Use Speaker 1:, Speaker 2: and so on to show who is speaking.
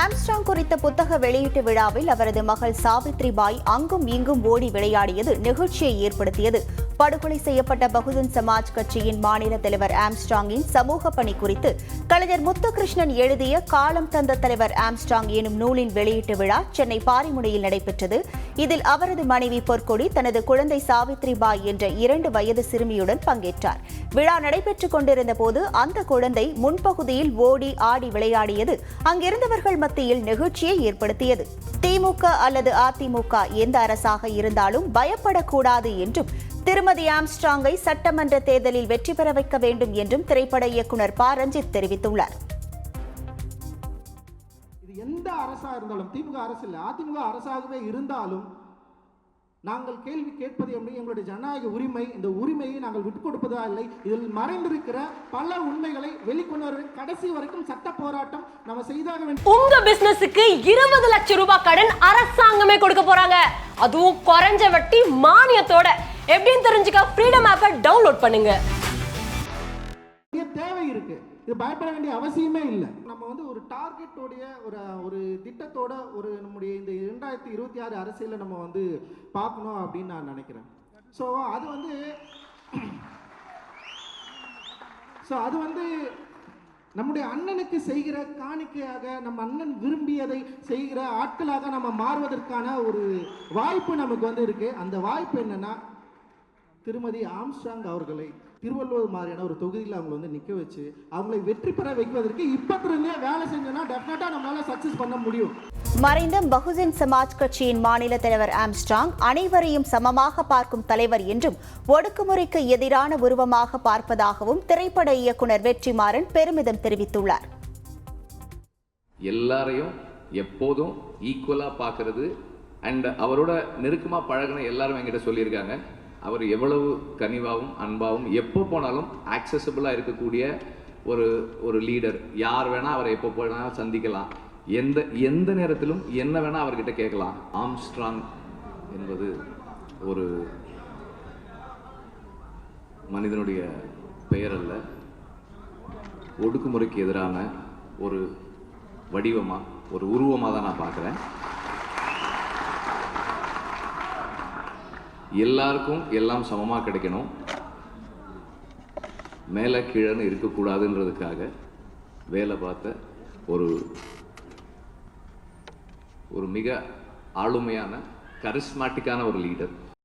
Speaker 1: Armstrong குறித்த புத்தக வெளியீட்டு விழாவில் அவரது மகள் சாவித்ரி பாய் அங்கும் இங்கும் ஓடி விளையாடியது நிகழ்ச்சியை ஏற்படுத்தியது. படுகொலை செய்யப்பட்ட பகுஜன் சமாஜ் கட்சியின் மாநில தலைவர் ஆம்ஸ்டாங்கின் சமூக பணி குறித்து கலைஞர் முத்துகிருஷ்ணன் எழுதிய காலம் தந்த தலைவர் ஆம்ஸ்டாங் எனும் நூலின் வெளியீட்டு விழா சென்னை பாரிமுனையில் நடைபெற்றது. இதில் அவரது மனைவி பொற்கொடி தனது குழந்தை சாவித்ரி பாய் என்ற இரண்டு வயது சிறுமியுடன் பங்கேற்றார். விழா நடைபெற்றுக் கொண்டிருந்த போது அந்த குழந்தை முன்பகுதியில் ஓடி ஆடி விளையாடியது. அங்கிருந்தவர்கள் மத்தியில் நெகிழ்ச்சியை ஏற்படுத்தியது. திமுக அல்லது அதிமுக எந்த அரசாக இருந்தாலும் பயப்படக்கூடாது என்றும் திருமதி ஆம்ஸ்ட்ராங்கை சட்டமன்ற தேர்தலில் வெற்றி பெற வைக்க வேண்டும் என்றும் திரைப்பட இயக்குனர் ப. ரஞ்சித் தெரிவித்துள்ளார்.
Speaker 2: இது எந்த அரசா இருந்தாலும் திமுக அரசு இல்லை அதிமுக அரசாகவே இருந்தாலும் நாங்கள் கேள்வி கேட்பது எப்படி எங்களுடைய ஜனநாயக உரிமை. இந்த உரிமையை நாங்கள் விட்டுக் கொடுப்பதா இல்லை? இதில் மறைந்திருக்கிற பல உண்மைகளை வெளிக்கொண்டு வர கடைசி வரைக்கும் சட்ட போராட்டம் நம்ம செய்தாக வேண்டும்.
Speaker 3: உங்க பிசினஸுக்கு இருபது லட்சம் ரூபாய் கடன் அரசாங்கமே கொடுக்க போறாங்க. அதுவும் குறைஞ்ச வட்டி மானியத்தோட. எப்படின்னு தெரிஞ்சுக்க ஃப்ரீடம் ஆப்பை டவுன்லோட் பண்ணுங்க.
Speaker 2: தேவை இருக்கு. இது பயப்பட வேண்டிய அவசியமே இல்லை. நம்ம வந்து ஒரு டார்கெட்டோடைய ஒரு ஒரு திட்டத்தோட ஒரு நம்முடைய இந்த இரண்டாயிரத்தி இருபத்தி ஆறு அரசியலை நம்ம வந்து பார்க்கணும் அப்படின்னு நான் நினைக்கிறேன். ஸோ அது வந்து ஸோ அது வந்து நம்முடைய அண்ணனுக்கு செய்கிற காணிக்கையாக நம்ம அண்ணன் விரும்பியதை செய்கிற ஆட்களாக நம்ம மாறுவதற்கான ஒரு வாய்ப்பு நமக்கு வந்து இருக்கு. அந்த வாய்ப்பு என்னன்னா திருமதி ஆம்ஸ்டாங் அவர்களை திருவள்ளுவர் மாதிரியான ஒரு தொகுதியில் அவங்களை வந்து நிற்க வச்சு அவங்களை வெற்றி பெற வைப்பதற்கு இப்பத்திலிருந்தே வேலை செஞ்சோன்னா டெஃபினட்டாக நம்மளால சக்ஸஸ் பண்ண முடியும்.
Speaker 1: மறைந்த பகுஜன் சமாஜ் கட்சியின் மாநில தலைவர் ஆம்ஸ்ட்ராங் அனைவரையும் சமமாக பார்க்கும் தலைவர் என்றும் ஒடுக்குமுறைக்கு எதிரான உருவமாக பார்ப்பதாகவும் திரைப்பட இயக்குனர் வெற்றிமாறன் பெருமிதம் தெரிவித்துள்ளார்.
Speaker 4: எல்லாரையும் எப்போதும் ஈக்குவலாக பார்க்கறது அண்ட் அவரோட நெருக்கமாக பழகின எல்லாரும் என்கிட்ட சொல்லியிருக்காங்க. அவர் எவ்வளவு கனிவாகவும் அன்பாகவும் எப்போ போனாலும் ஆக்சசபிளாக இருக்கக்கூடிய ஒரு ஒரு லீடர் யார் வேணால் அவரை எப்போ போனாலும் சந்திக்கலாம். எந்த எந்த நேரத்திலும் என்ன வேணால் அவர்கிட்ட கேட்கலாம். ஆம்ஸ்ட்ராங் என்பது ஒரு மனிதனுடைய பெயர் அல்ல ஒடுக்குமுறைக்கு எதிரான ஒரு வடிவமாக ஒரு உருவமாக தான் நான் பார்க்குறேன். எல்லாருக்கும் எல்லாம் சமமாக கிடைக்கணும். மேலே கீழேன்னு இருக்கக்கூடாதுன்றதுக்காக வேலை பார்த்த ஒரு ஒரு மிக ஆளுமையான கரிஸ்மாட்டிக்கான ஒரு லீடர்